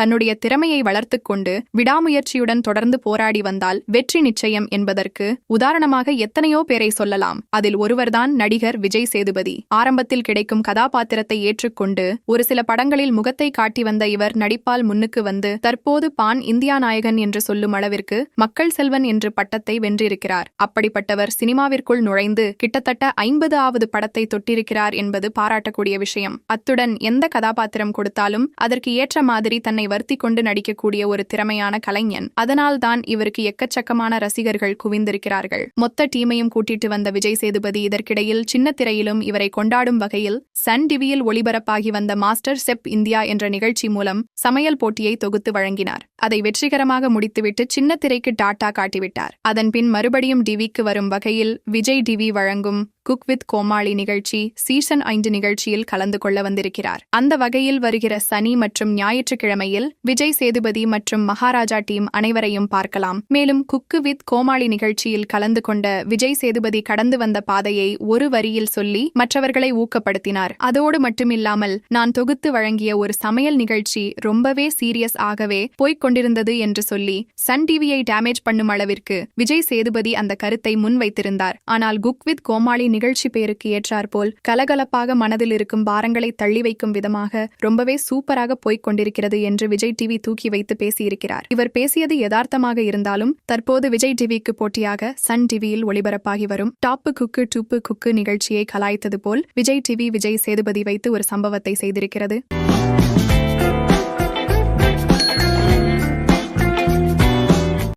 தன்னுடைய திறமையை வளர்த்து கொண்டு விடாமுயற்சியுடன் தொடர்ந்து போராடி வந்தால் வெற்றி நிச்சயம் என்பதற்கு உதாரணமாக எத்தனையோ பேரை சொல்லலாம். அதில் ஒருவர்தான் நடிகர் விஜய் சேதுபதி. ஆரம்பத்தில் கிடைக்கும் கதாபாத்திரத்தை ஏற்றுக்கொண்டு ஒரு சில படங்களில் முகத்தை காட்டி வந்த இவர் நடிப்பால் முன்னுக்கு வந்து தற்போது பான் இந்தியா நாயகன் என்று சொல்லும் அளவிற்கு மக்கள் செல்வன் என்று பட்டத்தை வென்றிருக்கிறார். அப்படிப்பட்டவர் சினிமாவிற்குள் நுழைந்து கிட்டத்தட்ட ஐம்பது ஆவது படத்தை தொட்டிருக்கிறார் என்பது பாராட்டக்கூடிய விஷயம். அத்துடன் எந்த கதாபாத்திரம் கொடுத்தாலும் அதற்கு ஏற்ற மாதிரி தன்னை வருத்தி கொண்டு நடிக்கக்கூடிய ஒரு திறமையான கலைஞன். அதனால்தான் இவருக்கு எக்கச்சக்கமான ரசிகர்கள் குவிந்திருக்கிறார்கள். மொத்த டீமையும் கூட்டிட்டு வந்த விஜய் சேதுபதி இதற்கிடையில் சின்ன திரையிலும் இவரை கொண்டாடும் வகையில் சன் டிவியில் ஒளிபரப்பாகி வந்த மாஸ்டர் செப் இந்தியா என்ற நிகழ்ச்சி மூலம் சமையல் போட்டியை தொகுத்து வழங்கினார். அதை வெற்றிகரமாக முடித்துவிட்டு சின்ன திரைக்கு டாட்டா காட்டிவிட்டார். அதன்பின் மறுபடியும் டிவிக்கு வரும் வகையில் விஜய் டிவி வழங்கும் குக் வித் கோமாளி நிகழ்ச்சி சீசன் ஐந்து நிகழ்ச்சியில் கலந்து கொள்ள வந்திருக்கிறார். அந்த வகையில் வருகிற சனி மற்றும் ஞாயிற்றுக்கிழமையில் விஜய் சேதுபதி மற்றும் மகாராஜா டீம் அனைவரையும் பார்க்கலாம். மேலும் குக்கு வித் கோமாளி நிகழ்ச்சியில் கலந்து கொண்ட விஜய் சேதுபதி கடந்து வந்த பாதையை ஒரு வரியில் சொல்லி மற்றவர்களை ஊக்கப்படுத்தினார். அதோடு மட்டுமில்லாமல் நான் தொகுத்து வழங்கிய ஒரு சமையல் நிகழ்ச்சி ரொம்பவே சீரியஸ் ஆகவே போய்க் கொண்டிருந்தது என்று சொல்லி சன் டிவியை டேமேஜ் பண்ணும் அளவிற்கு விஜய் சேதுபதி அந்த கருத்தை முன்வைத்திருந்தார். ஆனால் குக் வித் கோமாளி நிகழ்ச்சி பேருக்கு ஏற்றாற்போல் கலகலப்பாக மனதில் இருக்கும் பாரங்களை தள்ளி வைக்கும் விதமாக ரொம்பவே சூப்பராக போய்க் கொண்டிருக்கிறது என்று விஜய் டிவி தூக்கி வைத்து பேசியிருக்கிறார். இவர் பேசியது யதார்த்தமாக இருந்தாலும் தற்போது விஜய் டிவிக்கு போட்டியாக சன் டிவியில் ஒளிபரப்பாகி வரும் டாப்பு குக்கு டூப்பு குக்கு நிகழ்ச்சியை கலாய்த்தது போல் விஜய் டிவி விஜய் சேதுபதி வைத்து ஒரு சம்பவத்தை செய்திருக்கிறது.